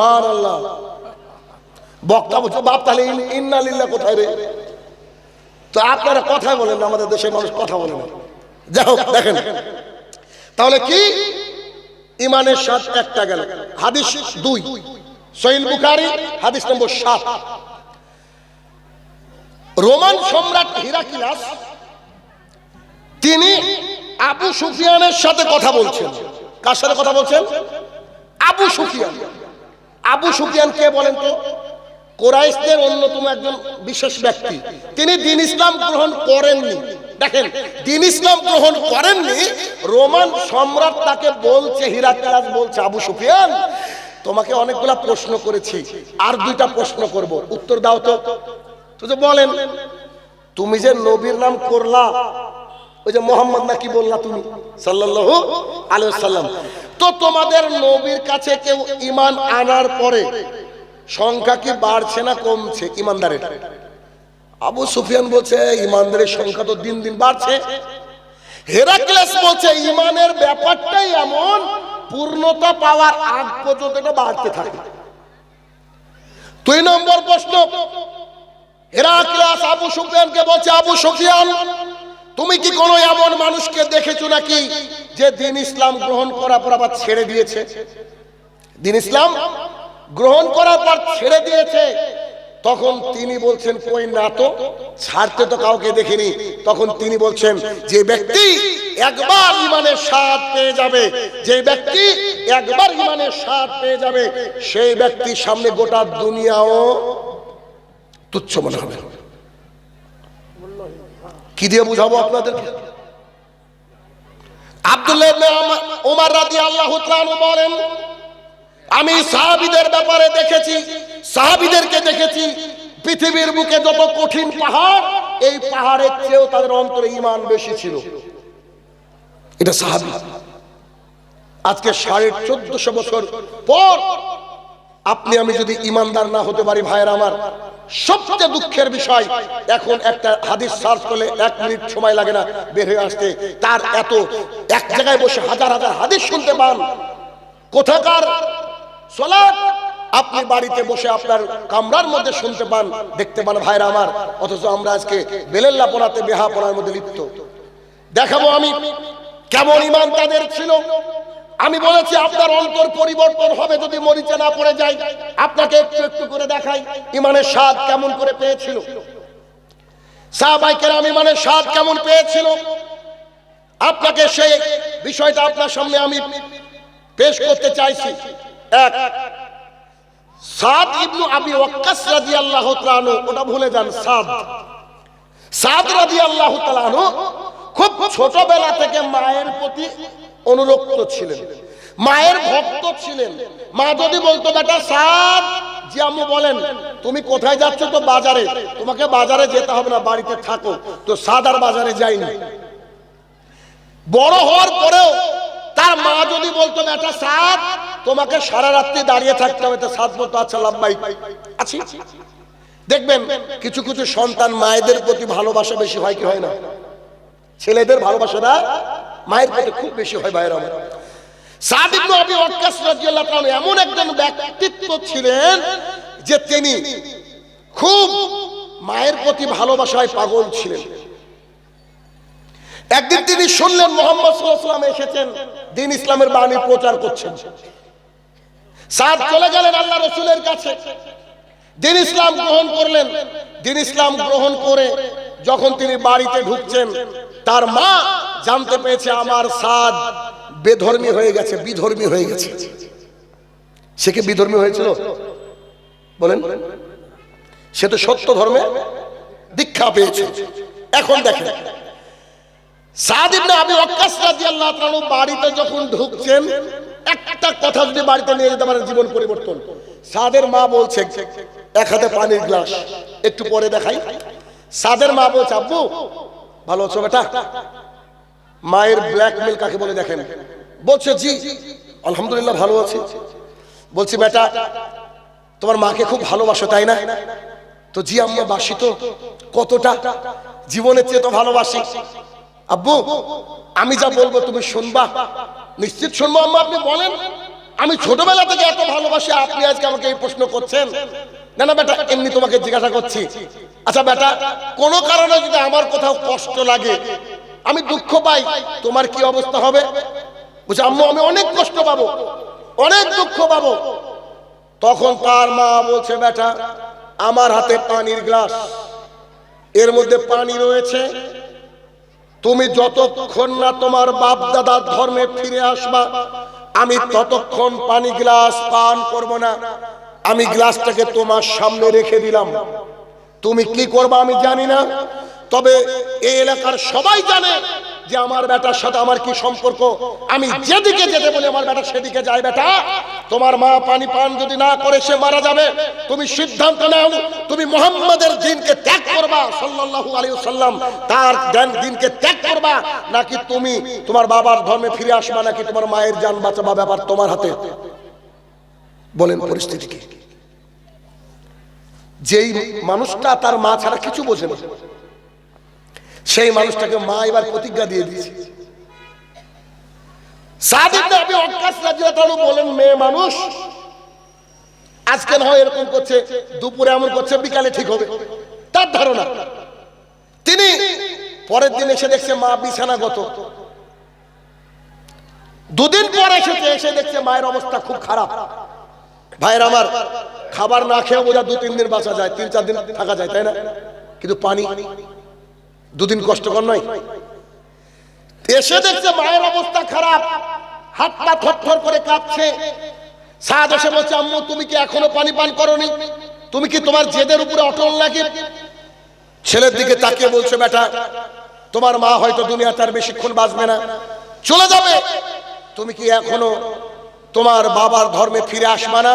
আল্লাহ বক্তা বলছে, বাপ, তাহলে কোথায় রে? তো আপনারা কথা বলেন আমাদের দেশের মানুষ কথা বলে না। দেখেন। তাহলে কি? ইমানের সাথ একটা গেল। হাদিস দুই। সহিল বুখারি, হাদিস নম্বর সাত। রোমান সম্রাট হিরাকিলাস, তিনি আবু সুফিয়ানের সাথে কথা বলছেন। কার সাথে কথা বলছেন? আবু সুফিয়ান। আবু সুফিয়ান কে বলেন তো? কোরাইশদের অন্যতম একজন বিশেষ ব্যক্তি। তিনি দিন ইসলাম গ্রহণ করেননি। দেখেন দিন ইসলাম গ্রহণ করেননি রোমান সম্রাট তাকে বলছে হিরাক্লাস বলছে আবু সুফিয়ান তোমাকে অনেকগুলা প্রশ্ন করেছি আর দুইটা প্রশ্ন করব। উত্তর দাও তো। তো যে বলেন তুমি যে নবীর নাম করলা ওই যে মোহাম্মদ নাকি বললা তুমি? সাল্লাল্লাহু আলাইহি সাল্লাম তো তোমাদের নবীর কাছে কেউ ঈমান আনার পরে সংখ্যা কি বাড়ছে না কমছে? ইমানদারের আবু সুফিয়ান বলছে ইমানদারের সংখ্যা তো দিন দিন বাড়ছে। হেরাক্লেস বলছে ইমানের ব্যাপারটাই এমন, পূর্ণতা পাওয়ার আগ পর্যন্ত এটা বাড়তে থাকে। দুই নম্বর প্রশ্ন, হেরাক্লাস আবু সুফিয়ানকে বলছে, আবু সুফিয়ান তুমি কি কোনো এমন মানুষকে দেখেছ নাকি যে দিন ইসলাম গ্রহণ করার পর আবার ছেড়ে দিয়েছে? দিন ইসলাম গ্রহণ করার পর ছেড়ে দিয়েছে। তখন তিনি বলছেন কই না তো ছাড়তে তো কাউকে দেখিনি। তখন তিনি বলছেন যে ব্যক্তি একবার ইমানের স্বাদ পেয়ে যাবে যে ব্যক্তি একবার ইমানের স্বাদ পেয়ে যাবে সেই ব্যক্তির সামনে গোটা দুনিয়াও তুচ্ছ মনে হবে। কি দিয়ে বুঝাবো বলেন, আমি সাহাবীদের ব্যাপারে দেখেছি, সাহাবীদেরকে দেখেছি, পৃথিবীর বুকে যত কঠিন পাহাড়, এই পাহাড়ের চেয়েও তাদের অন্তরে ঈমান বেশি ছিল। এটা সাহাবী। আজকে সাড়ে চোদ্দশো বছর পর আপনি, আমি যদি ইমানদার না হতে পারি, ভাইয়ের আমার, সবচেয়ে দুঃখের বিষয়, এখন একটা হাদিস সার্চ করলে এক মিনিট সময় লাগে না বের হয়ে আসতে। তার এত, এক জায়গায় বসে হাজার হাজার হাদিস শুনতে পান। কোথাকার আপনি বাড়িতে বসে আপনার কামরার মধ্যে শুনতে পান, দেখতে পান ভাইরা আমার, অথচ আমরা আজকে বেলেল্লাপনাতে, বেহাপনার মধ্যে লিপ্ত। দেখাবো আমি কেমন ইমান তাদের ছিল। আমি বলেছি আপনার অন্তর পরিবর্তন হবে যদি মরিচে না পড়ে যায়। আপনাকে একটু একটু করে দেখাই, ইমানের স্বাদ কেমন করে পেয়েছিল? সাহাবাইকের আমি ইমানের স্বাদ কেমন পেয়েছিল? আপনাকে সেই বিষয়টা আপনার সামনে আমি পেশ করতে চাইছি। এক, সাদ ইবনু আবি ওয়াক্কাস রাদিয়াল্লাহু তাআলা ওটা ভুলে যান, সাদ। সাদ রাদিয়াল্লাহু তাআলা খুব ছোটবেলা থেকে মায়ের প্রতি অনুরক্ত ছিলেন। মায়ের ভক্ত ছিলেন। মা যদি বলতো, বেটা সাদ জি আম্মু বলেন, তুমি কোথায় যাচ্ছ তো বাজারে? তোমাকে বাজারে যেতে হবে না, বাড়িতে থাকো। তো সাদ আর বাজারে যায়নি। বড় হওয়ার পরেও তার মা যদি বলতো, বেটা সাদ, তোমাকে সারা রাত্রি দাঁড়িয়ে থাকতে হবে। তো সাদ বলতো আচ্ছা লাম্বাই আছি। দেখবেন, কিছু কিছু সন্তান মায়েদের প্রতি ভালোবাসা বেশি হয় কি হয় না? ছেলেদের ভালোবাসাটা মায়ের প্রতি খুব বেশি হয় ভাইয়ের আমার এমন একজন ব্যক্তিত্ব ছিলেন যে তিনি খুব মায়ের প্রতি ভালোবাসায় পাগল ছিলেন। একদিন তিনি শুনলেন মোহাম্মদ এসেছেন, দিন ইসলামের বাণী প্রচার করছেন। সাদ চলে গেলেন আল্লাহ রসুলের কাছে। দিন ইসলাম গ্রহণ করলেন। দিন ইসলাম গ্রহণ করে যখন তিনি বাড়িতে ঢুকছেন, তার মা জানতে পেরেছে আমার সাদ বেধর্মী হয়ে গেছে, বিধর্মী হয়ে গেছে। সে কি বিধর্মী হয়েছিল? বলেন। সে তো সত্য ধর্মে দীক্ষা পেয়েছে। এখন দেখেন। তাআলা বাড়িতে যখন ঢুকছেন, একটা কথা বাড়িতে নিয়ে যেতে জীবন পরিবর্তন। মা এক হাতে গ্লাস, একটু পরে দেখাই। সাদের মা বলছে, আব্বু, ভালো আছো বেটা? মায়ের ব্ল্যাকমেল কাকে বলে দেখেন? বলছে, জি, আলহামদুলিল্লাহ ভালো আছি। বলছি, বেটা, তোমার মাকে খুব ভালোবাসো, তাই না? তো জি আম্মা, বাসি তো, কতটা? জীবনের চেয়ে তো ভালোবাসি। আব্বু, আমি যা বলব তুমি শুনবা। নিশ্চিত শুনব, আম্মা, আপনি বলেন। আমি ছোটবেলা থেকে এত ভালোবাসি, আপনি আজকে আমাকে এই প্রশ্ন করছেন? না না, বেটা, এমনি তোমাকে জিজ্ঞাসা করছি। আচ্ছা বেটা, কোনো কারণে যদি আমার কোথাও কষ্ট লাগে আমি দুঃখ পাই, তোমার কি অবস্থা হবে? বলছে, আম্মু, আমি অনেক কষ্ট পাবো, অনেক দুঃখ পাবো। তখন তার মা বলছে, বেটা, আমার হাতে পানির গ্লাস, এর মধ্যে পানি রয়েছে। তুমি যতক্ষণ না তোমার বাপ দাদার ধর্মে ফিরে আসবা, আমি ততক্ষণ পানি গ্লাস পান করব না। আমি গ্লাসটাকে তোমার সামনে রেখে দিলাম। তুমি কি করবা আমি জানি না। তবে এই এলাকার সবাই জানে যে আমার বেটার সাথে আমার কি সম্পর্ক। আমি যেদিকে যেতে বলি আমার বেটা সেদিকে যায় বেটা। তোমার মা পানি পান যদি না করে সে মারা যাবে। তুমি সিদ্ধান্ত নাও তুমি মোহাম্মদের দিনকে ত্যাগ করবা সাল্লাল্লাহু আলাইহি সাল্লাম তার জ্ঞান দিনকে ত্যাগ করবা। নাকি তুমি তোমার বাবার ধর্মে ফিরে আসবা নাকি তোমার মায়ের জান বাঁচাবা ব্যাপার তোমার হাতে? বলেন পরিস্থিতি কি? যেই মানুষটা তার মা ছাড়া কিছু বোঝে না। সেই মানুষটাকে মা এবার প্রতিজ্ঞা দিয়ে দিয়েছে। আজকে দুপুরে এমন করছে তার ধারণা, তিনি পরের দিন এসে দেখছে মা বিছানাগত। দুদিন পর এসেছে, এসে দেখছে মায়ের অবস্থা খুব খারাপ। ভাইয়ের আমার খাবার না খেয়ে বোঝা দু তিন দিন বাঁচা যায় তিন চার দিন থাকা যায়, তাই না? কিন্তু পানি দুদিন কষ্টকর নয় এসে দেখছে মায়ের অবস্থা খারাপ। হাত পা থরথর করে কাঁপছে। সাদ এসে বলছে, আম্মু, তুমি কি এখনও পানি পান করনি? তুমি কি তোমার জেদের উপরে অটল লাগে ছেলের দিকে তাকিয়ে বলছে, বেটা, তোমার মা হয়তো দুনিয়া তার বেশিক্ষণ বাঁচবে না। চলে যাবে। তুমি কি এখনও তোমার বাবার ধর্মে ফিরে আসবা না?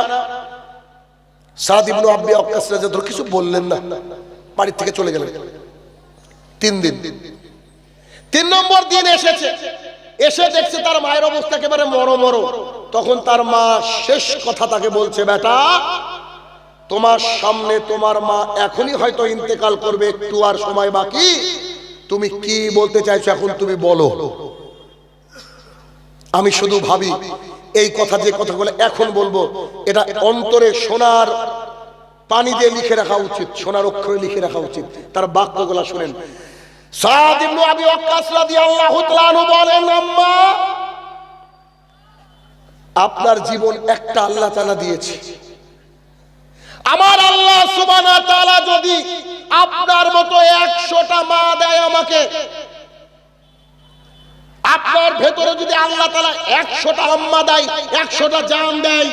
সাদ ইবনু আব্বি অক্কাস কিছু বললেন না। বাড়ি থেকে চলে গেলেন। তিন দিন। তিন নম্বর দিন এসেছে। এসে দেখছে তার মায়ের অবস্থা একেবারে মরো মরো। তখন তার মা শেষ কথা তাকে বলছে, বেটা, তোমার সামনে তোমার মা এখনই হয়তো ইন্তেকাল করবে, একটু আর সময় বাকি। তুমি কি বলতে চাইছো এখন তুমি বলো। আমি শুধু ভাবি, এই কথা যে কথাগুলো এখন বলব, এটা অন্তরে সোনার পানি দিয়ে লিখে রাখা উচিত, সোনার অক্ষরে লিখে রাখা উচিত। তার বাক্যগুলো শুনেন। সাদ ইবনু আবি ওয়াক্কাস রাদিয়াল্লাহু তাআলা বলেন, আম্মা, আপনার জীবন একটা আল্লাহ তাআলা দিয়েছে। আমার আল্লাহ সুবহানাহু তাআলা যদি আপনার মতো 100টা মা দেয় আমাকে, আপনার ভেতরে যদি আল্লাহ তাআলা 100টা আম্মা দেয় 100টা জান দেয়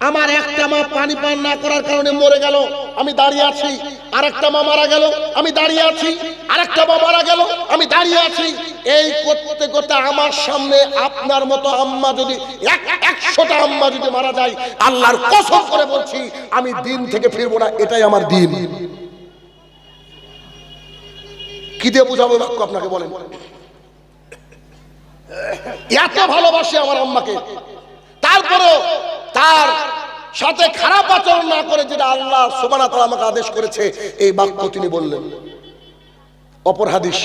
আমার একটা মা পানি পান না করার কারণে মরে গেল। আমি দাঁড়িয়ে আছি। আরেকটা মা মারা গেল। আমি দাঁড়িয়ে আছি। আরেকটা মা মারা গেল। আমি দাঁড়িয়ে আছি। এই করতে করতে আমার সামনে আপনার মতো আম্মা যদি এক একশোটা আম্মা যদি মারা যায়, আল্লাহর কসম করে বলছি, আমি দিন থেকে ফিরবো না। এটাই আমার দিন। কি দিয়ে বুঝাবো বাক্য আপনাকে বলেন? এত ভালোবাসে আমার আম্মাকে। তারপরও তার সাথে খারাপ আচরণ না করে যেটা আল্লাহ সোমানা তালা আমাকে আদেশ করেছে, এই বাক্য তিনি বললেন। অপর হাদিস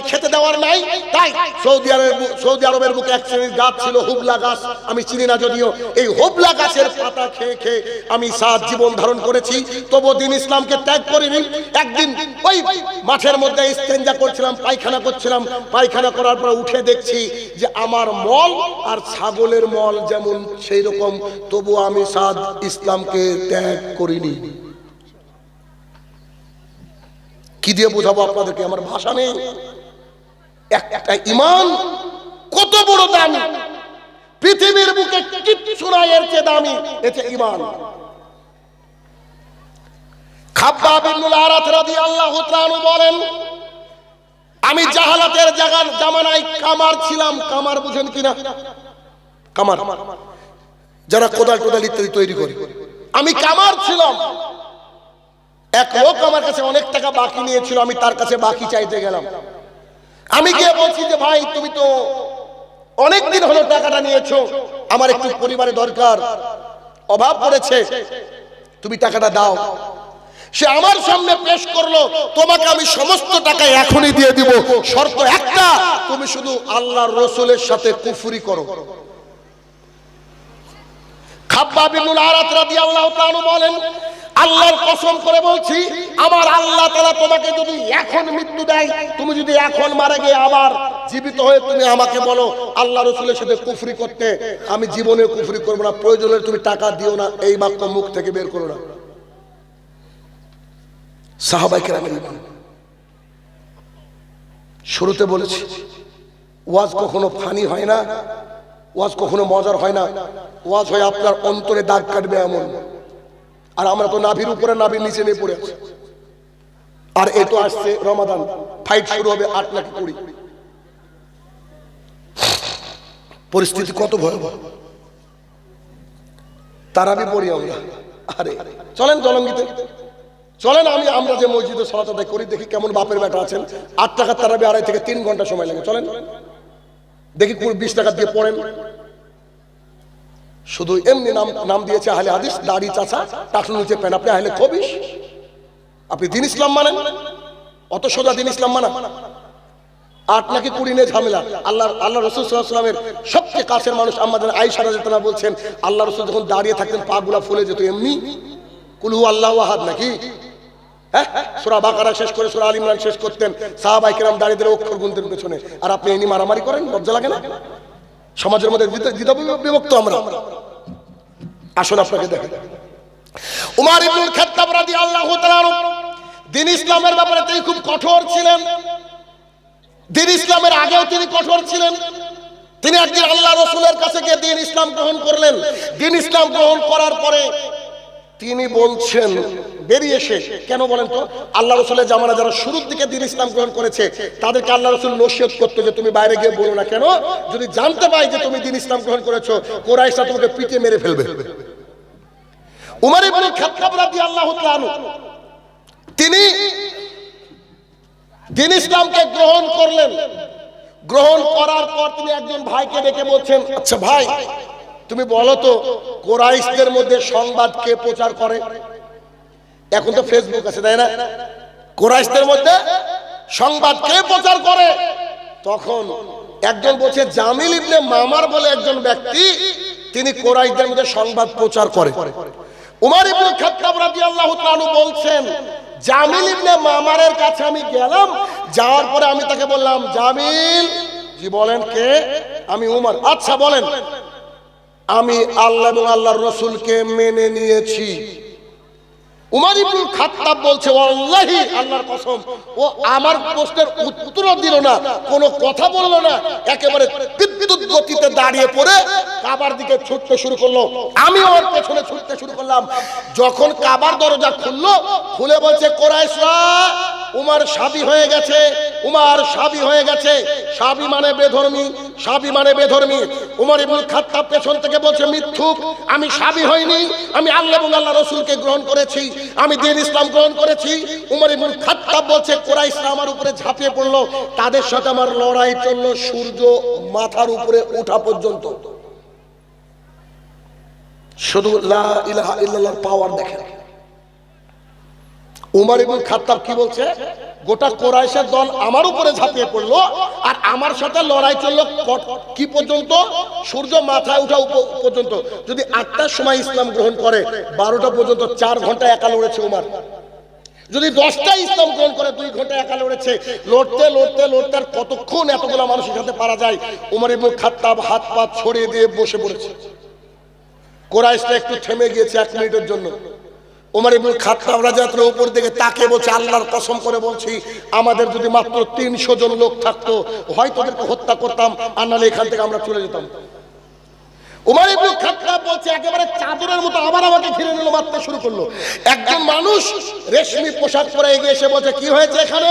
খেতে দেওয়ার নাই। তাই সৌদি আরবের সৌদি আরবের বুকে এক শ্রেণির গাছ ছিল, হুবলা গাছ। আমি চিনি না যদিও। এই হুবলা গাছের পাতা খেয়ে খেয়ে আমি সাত জীবন ধারণ করেছি। তবু দিন ইসলামকে ত্যাগ করিনি। একদিন ওই মাঠের মধ্যে ইস্তেঞ্জা করছিলাম, পায়খানা করছিলাম। পায়খানা করার পর উঠে দেখছি যে আমার মল আর ছাগলের মল যেমন সেই রকম তবু আমি সাদ ইসলামকে ত্যাগ করিনি। কি দিয়ে বোঝাবো আপনাদেরকে? আমার ভাষা নেই। একটা ইমান কত বড় দামি? পৃথিবীর বুকে কিচ্ছু নাই, এর চেয়ে দামি এতে ইমান। খাব্বাব ইবনুল আরাত রাদিয়াল্লাহু তাআলা বলেন আমি জাহালাতের জায়গার জামানায় কামার ছিলাম। কামার বুঝেন কিনা? কামার। যারা কোদাল টোদাল ইত্যাদি তৈরি করে। আমি কামার ছিলাম। এক লোক আমার কাছে অনেক টাকা বাকি নিয়েছিল আমি তার কাছে বাকি চাইতে গেলাম। আমি গিয়ে বলছি যে ভাই তুমি তো অনেক দিন হলো টাকাটা নিয়েছো। আমার একটু পরিবারে দরকার। অভাব পড়েছে। তুমি টাকাটা দাও। সে আমার সামনে পেশ করল, তোমাকে আমি সমস্ত টাকা এখনই দিয়ে দিব। শর্ত একটা, তুমি শুধু আল্লাহর রসুলের সাথে কুফুরি করো। আল্লাহ তাআলা তোমাকে যদি এখন মৃত্যু দেয়, তুমি যদি এখন আবার জীবিত হয়ে তুমি আমাকে বলো, আল্লাহ সাথে কুফরি করতে, আমি জীবনে কুফরি করব না প্রয়োজন তুমি টাকা দিও না এই বাক্য মুখ থেকে বের করো না। সাহাবাই কেরামের ইমান। শুরুতে বলেছি, ওয়াজ কখনো ফানি হয় না, ওয়াজ কখনো মজার হয় না, ওয়াজ হয় আপনার অন্তরে দাগ কাটবে এমন। আর আমরা তো নাভির উপরে, নাভির নিচে নিয়ে পড়ে আছি। আর এ তো আসছে রমাদান ফাইট শুরু হবে আট লাখ কুড়ি। পরিস্থিতি কত ভয়াবহ। তারাবি পড়ি আমরা। আরে, চলেন জলঙ্গিতে। চলেন আমি, আমরা যে মসজিদে সলাত আদায় করি, দেখি কেমন বাপের বেটা আছেন। আট টাকা তারাবি আড়াই থেকে তিন ঘণ্টা সময় লাগে। চলেন। দেখি বিশ টাকা দিয়ে পড়েন। শুধু এমনি নাম নাম দিয়েছে আহলে হাদিস, দাড়ি, চাচা টাকলু নিচে প্যান আপনি আহলে খবিস আপনি দিন ইসলাম মানেন? অত সোজা দিন ইসলাম মানা? আট নাকি কুড়ি নিয়ে ঝামেলা। আল্লাহ আল্লাহ রসুল সবচেয়ে কাছের মানুষ আমাদের আইসা রাজা বলছেন, আল্লাহ রসুল যখন দাঁড়িয়ে থাকতেন, পা গুলা ফুলে যেত, এমনি? কুলহু আল্লাহ আহাদ নাকি? হ্যাঁ? সুরা বাকারা শেষ করে সুরা আল শেষ করতেন। সাহাবাই কেরাম দাঁড়িয়ে অক্ষর গুনতেন পেছনে। আর আপনি এমনি মারামারি করেন? লজ্জা লাগে না? সমাজের মধ্যে দ্বিধা- বিভক্ত আমরা। আসুন আপনাকে দেখেন উমার ইবনুল খাত্তাব রাদিয়াল্লাহু তাআলা দিন ইসলামের ব্যাপারে তিনি খুব কঠোর ছিলেন। দিন ইসলামের আগেও তিনি কঠোর ছিলেন। তিনি একদিন আল্লাহ রসুলের কাছে গিয়ে দিন ইসলাম গ্রহণ করলেন। দিন ইসলাম গ্রহণ করার পরে তিনি বলছেন বেরিয়ে এসে কেন বলেন তো? আল্লাহ রসুলের জামানা যারা শুরুর দিকে দিন ইসলাম গ্রহণ করেছে, তাদেরকে আল্লাহ রসুল নসিহত করতো যে তুমি বাইরে গিয়ে বলো না কেন? যদি জানতে পাই যে তুমি দিন ইসলাম গ্রহণ করেছ কোরাইশা তোমাকে পিটিয়ে মেরে ফেলবে। উমর ইবনে খাত্তাব রাদিয়াল্লাহু তাআলা তিনি দিন ইসলামকে গ্রহণ করলেন। গ্রহণ করার পর তিনি একজন ভাইকে ডেকে বলছেন আচ্ছা ভাই, তুমি বলো তো, কোরাইশদের মধ্যে সংবাদ কে প্রচার করে? এখন তো ফেসবুক আছে, তাই না? কোরাইশদের মধ্যে সংবাদ কে প্রচার করে। তখন একজন বলছে, জামিল ইবনে মামার বলে একজন ব্যক্তি, তিনি কোরাইশদের মধ্যে সংবাদ প্রচার করে। উমার ইবনে খাত্তাব রাদিয়াল্লাহু তাআলা বলছেন, জামিল ইবনে মামারের কাছে আমি গেলাম, যাওয়ার পরে আমি তাকে বললাম, জামিল, জি বলেন কে? আমি উমর। আচ্ছা বলেন। আমি আল্লাহ এবং আল্লাহর রসুলকে মেনে নিয়েছি। উমার ইবনুল খাত্তাব বলছে আল্লাহি আল্লাহর কসম। ও আমার প্রশ্নের উত্তর দিল না, কোনো কথা বলল না, একেবারে বিদ্যুৎ গতিতে দাঁড়িয়ে পড়ে কাবার দিকে ছুটতে শুরু করল। আমি ওর পেছনে ছুটতে শুরু করলাম। যখন কাবার দরজা খুললো, খুলে বলছে, কোরাইশরা, উমার সাবি হয়ে গেছে, উমার সাবি হয়ে গেছে। সাবি মানে বেধর্মী। সাবি মানে বেধর্মী। উমর ইবনুল খাত্তাব পেছন থেকে বলছে, মিথ্যুক, আমি সাবি হইনি। আমি আল্লাহ এবং আল্লাহ রসুলকে গ্রহণ করেছি। আমি দিন ইসলাম গ্রহণ করেছি। উমর ইবনুল খাত্তাব বলছে, কোরাইশরা আমার উপরে ঝাঁপিয়ে পড়ল। তাদের সাথে আমার লড়াই চলল সূর্য মাথার উপরে ওঠা পর্যন্ত। শুধু ইলাহা ইল্লাল্লাহর পাওয়ার দেখেন। উমর ইবনুল খাত্তাব কি বলছে? গোটা কোরাইশের দল আমার উপরে ঝাঁপিয়ে পড়ল আর আমার সাথে লড়াই চলল কি পর্যন্ত? সূর্য মাথায় উঠা পর্যন্ত। যদি আটটার সময় ইসলাম গ্রহণ করে, বারোটা পর্যন্ত চার ঘণ্টা একা লড়েছে উমার। যদি দশটা ইসলাম গ্রহণ করে, দুই ঘণ্টা একা লড়েছে। লড়তে লড়তে লড়তে আর কতক্ষণ এতগুলো মানুষের সাথে পারা যায়? উমর ইবনুল খাত্তাব হাত পা ছড়িয়ে দিয়ে বসে পড়েছে। কোরাইশটা একটু থেমে গিয়েছে এক মিনিটের জন্য। ওমর ইবনুল খাত্তাব রাজাতের উপর দিকে তাকে বলছে, আল্লাহর কসম করে বলছি, আমাদের যদি মাত্র তিনশো জন লোক থাকতো, হয়তো হত্যা করতাম, আর নাহলে এখান থেকে আমরা চলে যেতাম। উমার ইবনুল খাত্তাব বলছে, একেবারে চাদরের মতো আবার আমাকে ঘিরে নিল, মারতে শুরু করল। একজন মানুষ রেশমি পোশাক পরে এগিয়ে এসে বলছে, কি হয়েছে এখানে?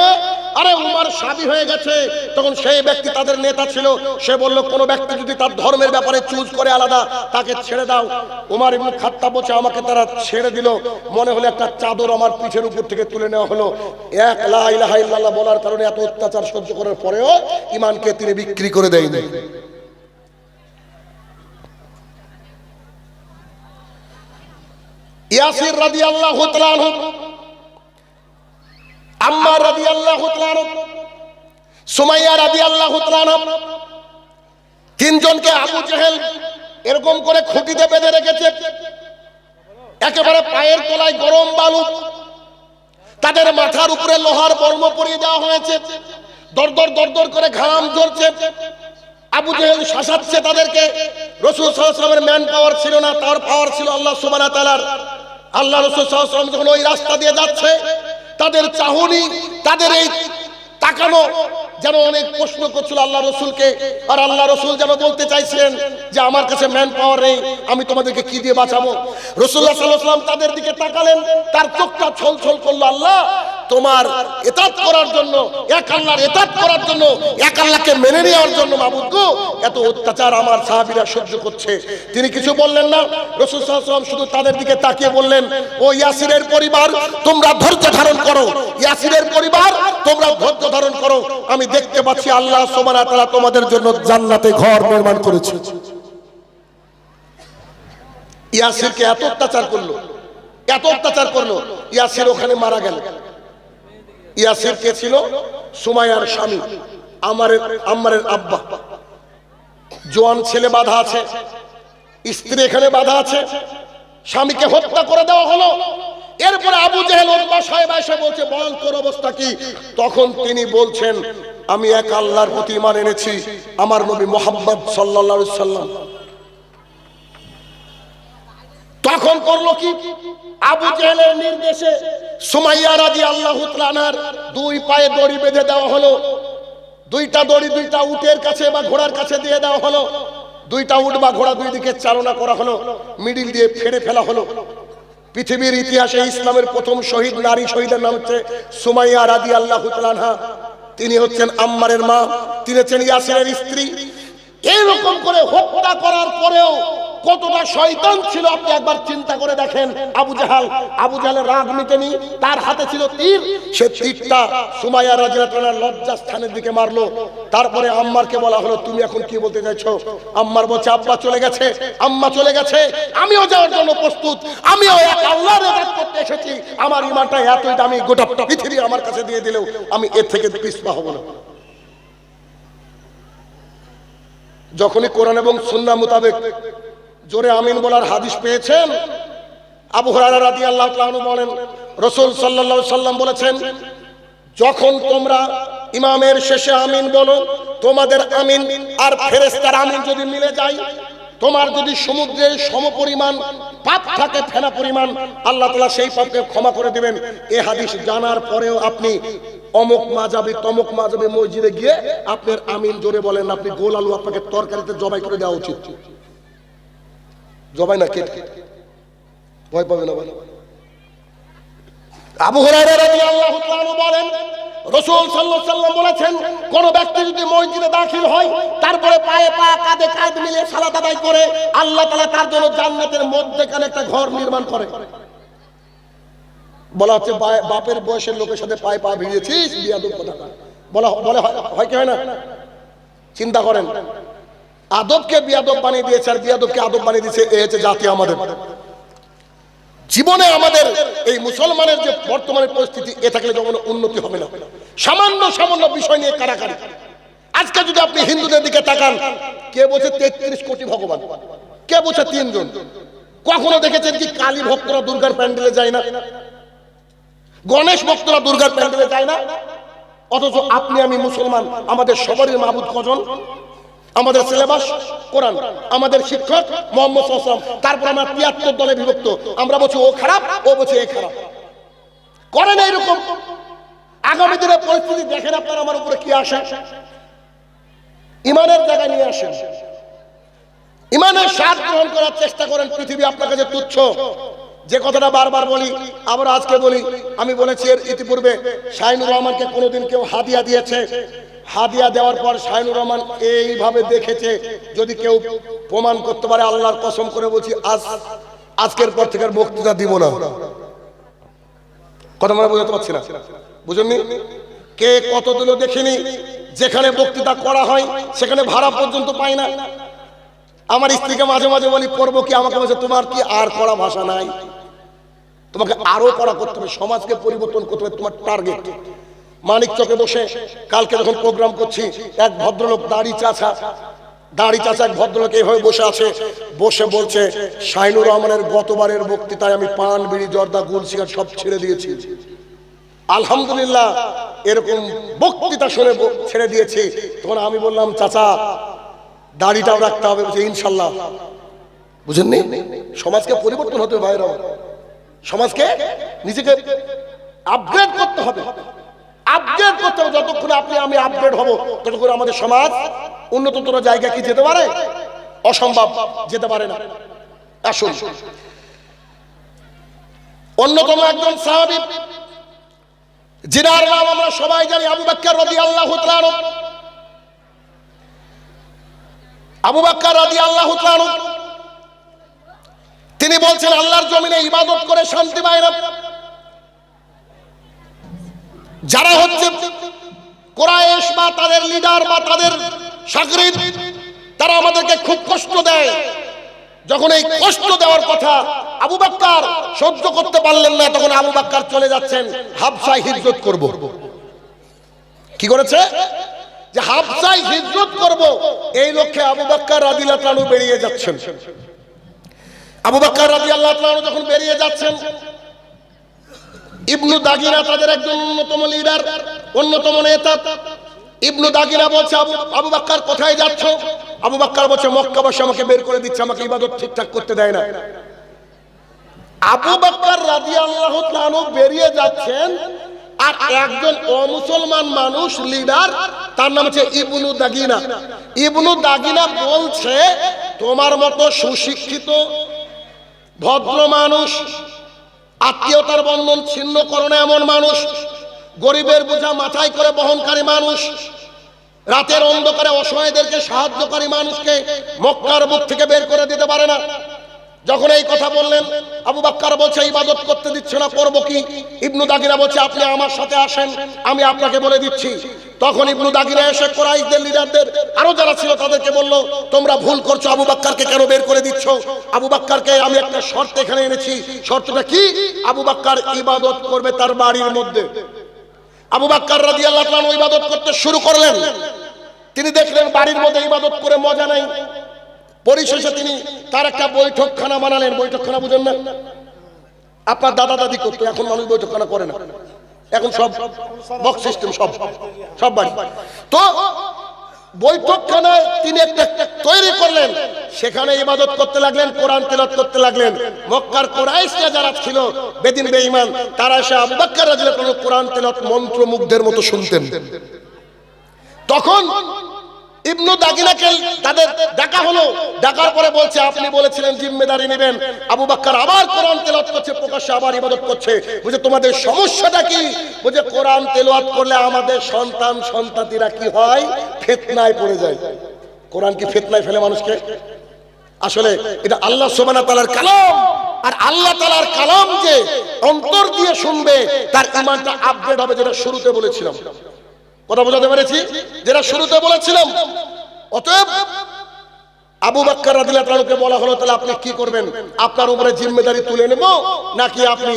আরে, উমার সাবি হয়ে গেছে। তখন সেই ব্যক্তি তাদের নেতা ছিল। সে বলল, কোন ব্যক্তি যদি তার ধর্মের ব্যাপারে চুজ করে আলাদা, তাকে ছেড়ে দাও। উমার ইবনুল খাত্তাব বলছে, আমাকে তারা ছেড়ে দিল। মনে হলো একটা চাদর আমার পিঠের উপর থেকে তুলে নেওয়া হলো। এক লা ইলাহা ইল্লাল্লাহ বলার কারণে এত অত্যাচার সহ্য করার পরেও ইমানকে তিনি বিক্রি করে দেয়নি। ইয়াসির রাদি আল্লাহ আম্মার রাদি আল্লাহ সুমাইয়া রাদি আল্লাহ তিনজনকে আবু জেহেল এরকম করে খুঁটিতে বেঁধে রেখেছে। একেবারে পায়ের তলায় গরম বালু, তাদের মাথার উপরে লোহার বর্ম পরিয়ে দেওয়া হয়েছে। দরদর দরদর করে ঘাম ঝরছে। আবু জেহেল শাসাচ্ছে তাদেরকে। রসুল সাল্লামের ম্যান পাওয়ার ছিল না, তার পাওয়ার ছিল আল্লাহ সুবানা তালার আল্লাহ রসুল সাল্লাম যখন ওই রাস্তা দিয়ে যাচ্ছে, তাদের চাহনি, তাদের এই তাকানো যেন অনেক প্রশ্ন করছিল আল্লাহ রসুলকে। আর আল্লাহ রসুল যেন বলতে চাইছিলেন যে, আমার কাছে ম্যান পাওয়ার নেই, আমি তোমাদেরকে কি দিয়ে বাঁচাবো? রসুল্লাহ সাল্লাম তাদের দিকে তাকালেন, তার চোখটা ছল ছল করল, আল্লাহ তোমার এতাত করার জন্য, এক আল্লাহর এতাত করার জন্য, এক আল্লাহকে মেনে নেওয়ার জন্য মাবুদ গো, এত অত্যাচার আমার সাহাবীরা সহ্য করছে। তিনি কিছু বললেন না, রসুল সাল্লাম শুধু তাদের দিকে তাকিয়ে বললেন, ও ইয়াসিরের পরিবার, তোমরা ধৈর্য ধারণ করো। ইয়াসিরের পরিবার, তোমরা ধৈর্য ধারণ করো। আমি দেখতে পাচ্ছি আল্লাহ সোমানা তারা তোমাদের জন্য জান্নাতে ঘর নির্মাণ করেছে। ইয়াসিরকে এত অত্যাচার করল, এত অত্যাচার করল, ইয়াসির ওখানে মারা গেল। ইয়াসির কে ছিল? সুমাইয়ার স্বামী, আমারের আম্মারের আব্বা। জোয়ান ছেলে বাধা আছে, স্ত্রী এখানে বাধা আছে, স্বামীকে হত্যা করে দেওয়া হলো। এরপরে আবু জেহেল ওর বাসায় বলছে বল তোর অবস্থা কি? তখন তিনি বলছেন, আমি এক আল্লাহর প্রতি ইমান এনেছি, আমার নবী মোহাম্মদ আলাইহি সাল্লাম তখন করল কি? আবু জেহেলের নির্দেশে সুমাইয়া রাজি আল্লাহ দুই পায়ে দড়ি বেঁধে দেওয়া হলো। দুইটা দড়ি দুইটা উটের কাছে বা ঘোড়ার কাছে দিয়ে দেওয়া হলো। দুইটা উট বা ঘোড়া দুই দিকে চালনা করা হলো, মিডিল দিয়ে ফেড়ে ফেলা হলো। পৃথিবীর ইতিহাসে ইসলামের প্রথম শহীদ নারী শহীদের নাম হচ্ছে সুমাইয়া রাদি আল্লাহ তিনি হচ্ছেন আম্মারের মা, তিনি হচ্ছেন ইয়াসিরের স্ত্রী। এইরকম করে হত্যা করার পরেও কতটা শয়তান ছিল, আপনি একবার চিন্তা করে দেখেন। আবু জাহাল, আবু জাহালের রাগ মিটেনি, তার হাতে ছিল তীর। সে তীরটা সুমাইয়া রাজিয়াতার লজ্জা স্থানের দিকে মারলো। তারপরে আম্মারকে বলা হলো, তুমি এখন কি বলতে চাইছো? আম্মার বলছে, আব্বা চলে গেছে, আম্মা চলে গেছে। আমিও যাওয়ার জন্য প্রস্তুত। আমিও এক আল্লাহর ইবাদত করতে এসেছি। আমার ইমানটা এতই দামি গোটা পৃথিবী আমার কাছে দিয়ে দিলেও আমি এর থেকে পিছপা হব না। যখনই কোরআন এবং সুন্না মোতাবেক জোরে আমিন বলার হাদিস পেয়েছেন? আবু রাদিয়াল্লাহু তাআলা বলেন, রাসূল সাল্লাল্লাহু সাল্লাম বলেছেন, যখন তোমরা ইমামের শেষে আমিন বলো, তোমাদের আমিন আর ফেরেশতার আমিন যদি মিলে যায়, তোমার যদি সমুদ্রের সমপরিমাণ পাপ থাকে, ফেনা পরিমাণ, আল্লাহ তাআলা সেই পাপকে ক্ষমা করে দিবেন। এ হাদিস জানার পরেও আপনি অমুক মাজাবি, তমুক মাজাবি মসজিদে গিয়ে আপনার আমিন জোরে বলেন, আপনি গোল আলু আপনাকে তরকারিতে জবাই করে দেওয়া উচিত। জবাই না, কেটে। ভয় পাবে না আবু বলেন, রাসূল সাল্লাম বলেছেন, কোন ব্যক্তি যদি মসজিদে দাখিল হয়, তারপরে পায়ে পা কাঁধে কাঁধ মিলে সালাত আদায় করে, আল্লাহ তাআলা তার জন্য জান্নাতের মধ্যেখানে একটা ঘর নির্মাণ করে। বলা হচ্ছে বাপের বয়সের লোকের সাথে পায়ে পা ভিড়িয়েছিস বিয়াদব কথা। বলা, বলে হয় কি হয় না? চিন্তা করেন। আদবকে বিয়াদব বানিয়ে দিয়েছে আর বিয়াদবকে আদব বানিয়ে দিয়েছে, এ হচ্ছে জাতি আমাদের। জীবনে আমাদের এই মুসলমানের যে বর্তমানের পরিস্থিতি, এ থাকলে কখনো উন্নতি হবে না। সামান্য সামান্য বিষয় নিয়ে কারাকারি। আজকে যদি আপনি হিন্দুদের দিকে তাকান, কে বলছে তেত্রিশ কোটি ভগবান? কে বলছে তিনজন? কখনো দেখেছেন কি কালী ভক্তরা দুর্গার প্যান্ডেলে যায় না? গণেশ ভক্তরা দুর্গার প্যান্ডেলে যায় না? অথচ আপনি আমি মুসলমান, আমাদের সবারই মাহবুদ কজন? আমাদের সিলেবাস কোরআন আমাদের শিক্ষক মোহাম্মদ সাল্লাম তারপর আমরা তিয়াত্তর দলে বিভক্ত। আমরা বলছি, ও খারাপ, ও বলছে এ খারাপ। করেন এইরকম। আগামী দিনের পরিস্থিতি দেখেন আপনার আমার উপরে কি আসে। ইমানের জায়গায় নিয়ে আসেন। ইমানের স্বাদ গ্রহণ করার চেষ্টা করেন, পৃথিবী আপনার কাছে তুচ্ছ। যে কথাটা বারবার বলি, আবার আজকে বলি, আমি বলেছি এর ইতিপূর্বে শাহিনুর রহমানকে কোনোদিন কেউ হাদিয়া দিয়েছে। হাদিয়া দেওয়ার পর শাহিনুর রহমান এইভাবে দেখেছে, যদি কেউ প্রমাণ করতে পারে আল্লাহর কসম করে বলছি, আজ, আজকের পর থেকে বক্তৃতা দিব না। কথা মানে বোঝাতে পারছি না। বুঝেননি? কে কত দিল দেখিনি, যেখানে বক্তৃতা করা হয়, সেখানে ভাড়া পর্যন্ত পায় না। আমার স্ত্রীকে মাঝে মাঝে বলি করব কি? আমাকে বলছে, তোমার কি আর করা ভাষা নাই? তোমাকে আরও করা করতে হবে, সমাজকে পরিবর্তন করতে হবে, তোমার টার্গেট মানিক চকে বসে, কালকে যখন প্রোগ্রাম করছি, এক ভদ্রলোক দাড়ি চাচা দাড়ি চাচা এক ভদ্রলোক এইভাবে বসে আছে, বসে বলছে, শাইনুর রহমানের গতবারের বক্তৃতায় আমি পান, বিড়ি, জর্দা গুল সিগারেট সব ছেড়ে দিয়েছি। আলহামদুলিল্লাহ, এরকম বক্তৃতা শুনে ছেড়ে দিয়েছি। তখন আমি বললাম, চাচা, দাড়িটাও রাখতে হবে। বলছে, ইনশাল্লাহ। বুঝেননি? সমাজকে পরিবর্তন হতে হবে ভাইরা সমাজকে নিজেকে আপগ্রেড করতে হবে। আপগ্রেড করতে হবে যতক্ষণ আপনি আমি আপগ্রেড হব ততক্ষণ আমাদের সমাজ উন্নততর জায়গা কি যেতে পারে? অসম্ভব যেতে পারে না। আসুন। অন্যতম একজন সাহাবী, জিনার নাম আমরা সবাই জানি, আবু বাক্কার রদি আল্লাহ আবু বাক্কার রদি আল্লাহ তিনি বলছেন, আল্লাহর জমিনে ইবাদত করে শান্তি পায় না। যারা হচ্ছে কোরআশ বা তাদের লিডার বা তাদের সাগরিদ, তারা আমাদেরকে খুব কষ্ট দেয়। যখন এই কষ্ট দেওয়ার কথা আবু বাক্কার সহ্য করতে পারলেন না, তখন আবু বাক্কার চলে যাচ্ছেন হাবসায় হিজরত করব। কি করেছে? যে হাবসায় হিজরত করব, এই লক্ষ্যে আবু বাক্কার রাদিল্লাহ তাআলা বেরিয়ে যাচ্ছেন। আবু বাক্কার রাদিয়াল্লাহু তাআলা যখন বেরিয়ে যাচ্ছেন ইবনু দাগিনা তাদের একজন অন্যতম লিডার অন্যতম নেতা। ইবনু দাগিনা বলছে, আবু আবু বাক্কার, কোথায় যাচ্ছ? আবু বাক্কার বলছে মক্কাবাসী আমাকে বের করে দিচ্ছে, আমাকে ইবাদত ঠিকঠাক করতে দেয় না। আবু বাক্কার রাদিয়াল্লাহু তাআলা বেরিয়ে যাচ্ছেন, আর একজন অমুসলমান মানুষ লিডার তার নাম হচ্ছে ইবনু দাগিনা। ইবনু দাগিনা বলছে, তোমার মতো সুশিক্ষিত, ভদ্র মানুষ আত্মীয়তার বন্ধন ছিন্ন করো না এমন মানুষ। গরিবের বোঝা মাথায় করে বহনকারী মানুষ। রাতের অন্ধকারে অসহায়দেরকে সাহায্যকারী মানুষকে মক্কার মুখ থেকে বের করে দিতে পারে না। যখন এই কথা বললেন, আবু বাক্কার বলছে, ইবাদত করতে দিচ্ছে না, করব কি? ইবনু দাগিরা বলছে, আপনি আমার সাথে আসেন, আমি আপনাকে বলে দিচ্ছি। তখন ইবনু দাগিরা এসে কোরাইশদের লিডারদের, আরও যারা ছিল তাদেরকে বলল, তোমরা ভুল করছ, আবু বাক্কারকে কেন বের করে দিচ্ছ? আবু বাক্কারকে, আমি একটা শর্ত এখানে এনেছি। শর্তটা কি? আবু বাক্কার ইবাদত করবে তার বাড়ির মধ্যে। আবু বাক্কার রাদিয়াল্লাহু তাআলা ইবাদত করতে শুরু করলেন। তিনি দেখলেন বাড়ির মধ্যে ইবাদত করে মজা নাই। পরিশেষে তিনি তার একটা বৈঠকখানা বানালেন। বৈঠকখানা বুঝেন না? আপনার দাদা দাদি করতো, এখন মানুষ বৈঠকখানা করে না। এখন সব বক্স সিস্টেম সব সব বাড়ি। তো বৈঠকখানায় তিনি একটা তৈরি করলেন। সেখানে ইবাদত করতে লাগলেন, কোরআন তেলাত করতে লাগলেন। মক্কার কোরাইশরা যারা ছিল, বেদিন, বেঈমান, তারা এসে আবু বকর রাদিয়াল্লাহু তাআলা কোরআন তেলাত মন্ত্রমুগ্ধের মতো শুনতেন। তখন ইবনু দাগিনাকে তাদের ডাকা হলো। ডাকার পরে বলছে, আপনি বলেছিলেন জিম্মেদারি নেবেন। আবু বাক্কার আবার কোরআন তেলাওয়াত করছে, প্রকাশ্যে আবার ইবাদত করছে। বুঝে তোমাদের সমস্যাটা কি? বুঝে কোরআন তেলাওয়াত করলে আমাদের সন্তান, সন্ততিরা কি হয়? ফিতনায় পড়ে যায়। কোরআন কি ফিতনায় ফেলে মানুষকে? আসলে এটা আল্লাহ সুবহানাহু তাআলার কালাম। আর আল্লাহ তাআলার কালাম যে অন্তর দিয়ে শুনবে, তার ইমানটা আপডেট হবে যেটা শুরুতে বলেছিলাম। কথা বোঝাতে পেরেছি? যেটা শুরুতে বলেছিলাম। অতএব আবু বাক্কার তাআলাকে বলা হলো, তাহলে আপনি কি করবেন? আপনার উপরে জিম্মেদারি তুলে নেব, নাকি আপনি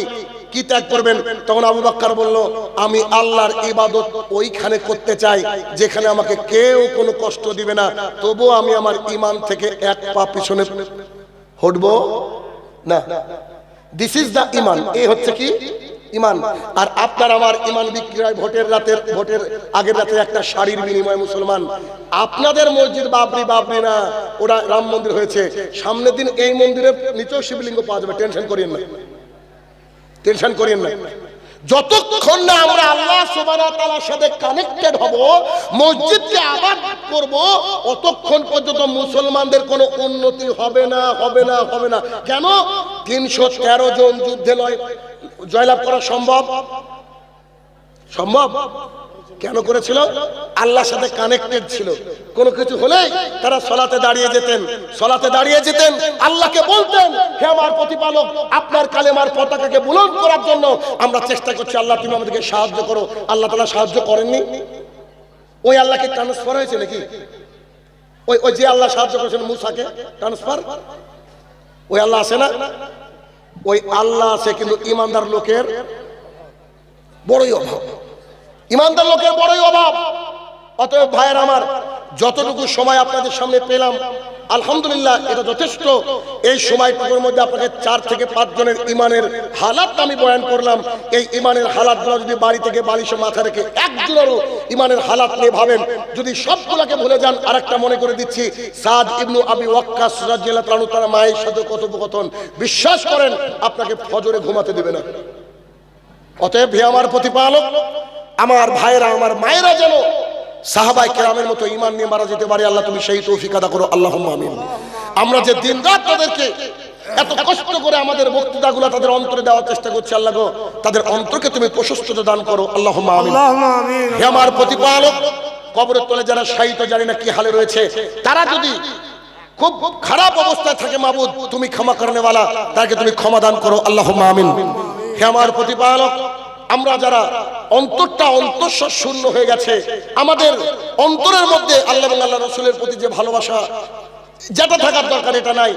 কি ত্যাগ করবেন? তখন আবু বাক্কার বলল, আমি আল্লাহর ইবাদত ওইখানে করতে চাই, যেখানে আমাকে কেউ কোনো কষ্ট দিবে না। তবুও আমি আমার ইমান থেকে এক পা পিছনে হটবো? না। দিস ইজ দা ইমান এ হচ্ছে কি? ইমান। আর আপনার আমার ইমান বিক্রি হয় ভোটের রাতের ভোটের আগের রাতে একটা শাড়ির বিনিময়ে মুসলমান। আপনাদের মসজিদ বাবরি বাবরি না, ওরা রাম মন্দির হয়েছে। সামনের দিন এই মন্দিরের নিচেও শিবলিঙ্গ পাওয়া যাবে, টেনশন করিয়েন না। টেনশন করিয়েন না। যতক্ষণ না আমরা আল্লাহ তাআলার সাথে কানেক্টেড হব, মসজিদকে আবাদ করব, অতক্ষণ পর্যন্ত মুসলমানদের কোনো উন্নতি হবে না হবে না হবে না। কেন? তিনশো তেরো জন যুদ্ধে লয়। জয়লাভ করা সম্ভব? সম্ভব? কেন করেছিল? আল্লাহর সাথে কানেক্টেড ছিল। কোনো কিছু হলেই তারা সলাতে দাঁড়িয়ে যেতেন। সলাতে দাঁড়িয়ে যেতেন, আল্লাহকে বলতেন, হে আমার প্রতিপালক, আপনার কালেমার পতাকাকে বুলন্দ করার জন্য আমরা চেষ্টা করছি। আল্লাহ, তুমি আমাদেরকে সাহায্য করো। আল্লাহ তালা সাহায্য করেননি? ওই আল্লাহকে ট্রান্সফার হয়েছে নাকি? ওই ওই যে আল্লাহ সাহায্য করেছেন মুসাকে ট্রান্সফার ওই আল্লাহ আছে না? ওই আল্লাহ আছে, কিন্তু ইমানদার লোকের বড়ই অভাব। ইমানদার লোকের বড়ই অভাব। অতএব ভাইয়ের আমার যতটুকু সময় আপনাদের সামনে পেলাম, আলহামদুলিল্লাহ এটা যথেষ্ট। এই সময়টুকুর মধ্যে আপনাকে চার থেকে পাঁচ জনের ইমানের হালাত আমি বয়ান করলাম। এই ইমানের হালাতগুলো যদি বাড়ি থেকে বালিশে মাথা রেখে একজনেরও ইমানের হালাত নিয়ে ভাবেন, যদি সবগুলোকে ভুলে যান, আরেকটা মনে করে দিচ্ছি, সাদ ইবনু আবি ওয়াক্কাস রাজিয়াল্লাহু তাআলা তার মায়ের সাথে কথোপকথন। বিশ্বাস করেন, আপনাকে ফজরে ঘুমাতে দেবে না। অতএব হে আমার প্রতিপালক, আমার ভাইরা আমার মায়েরা যেন সাহাবাই কেরামের মতো ইমান নিয়ে মারা যেতে পারে আল্লাহ তুমি সেই তৌফিক আদা করো আল্লাহ আমিন। আমরা যে দিন রাত তাদেরকে এত কষ্ট করে আমাদের বক্তৃতাগুলো তাদের অন্তরে দেওয়ার চেষ্টা করছি আল্লাহ গো তাদের অন্তরকে তুমি প্রশস্ততা দান করো আল্লাহ আমিন। হে আমার প্রতিপালক কবরের তলে যারা শায়িত জানি না কি হালে রয়েছে তারা যদি খুব খারাপ অবস্থায় থাকে মাবুদ তুমি ক্ষমা করনেওয়ালা তাকে তুমি ক্ষমা দান করো আল্লাহ আমিন। হে আমার প্রতিপালক আমরা যারা অন্তরটা অন্তঃস্বর শূন্য হয়ে গেছে, আমাদের অন্তরের মধ্যে আল্লাহ আল্লাহ রসুলের প্রতি যে ভালোবাসা, যেটা থাকার দরকার এটা নাই।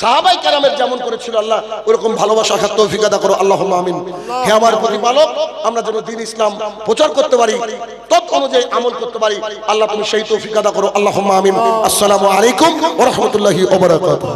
সাহাবাই কারামের যেমন করেছিল আল্লাহ, ওরকম ভালোবাসা খাত আদা করো আল্লাহ আমিন। হে আমার প্রতিপালক, আমরা যেন দিন ইসলাম প্রচার করতে পারি, তৎ অনুযায়ী আমল করতে পারি, আল্লাহ তুমি সেই তৌফিক আদা করো আল্লাহ আমিন। আসসালামু আলাইকুম ওয়া রাহমাতুল্লাহি ওয়া বারাকাতুহু।